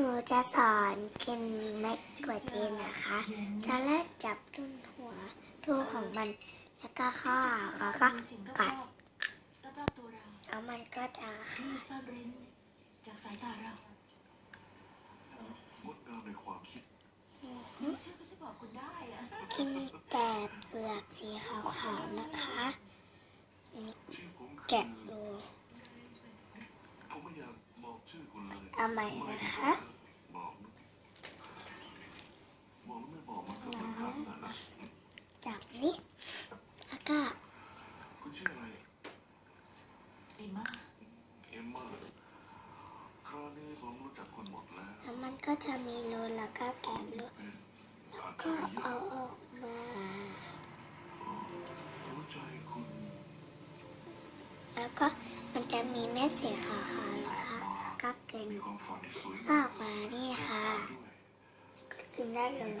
หนูจะสอนกินเม็ดกวาจีนนะคะจะแรกจับต้นหัวทูของมัน แล้วก็ข้อแล้วก็กัดรอบๆตัวเราแล้วมันก็จะที่ซ่อนเร้นจากสายตาเรางดงามในความคิดไม่เชื่อก็จะกินแต่เปลือกสีขาวๆนะคะ แกะดู ผมไม่อยากบอกชื่อคุณ เอาใหม่นะคะบอกบอกไม่บอกนะจับนี่แล้วก็คุณชื่ออะไรเอมม่าเอมมอร์คราวนี้ผมรู้จักคุณหมดแล้วแล้วมันก็จะมีรูแล้วก็แกะรูเป็นอาจก็เอาออกมาแล้วก็มันจะมีเม็ดสีข ก็กินมีความฝันที่สวมานี่ค่ะ ก็กินได้เลย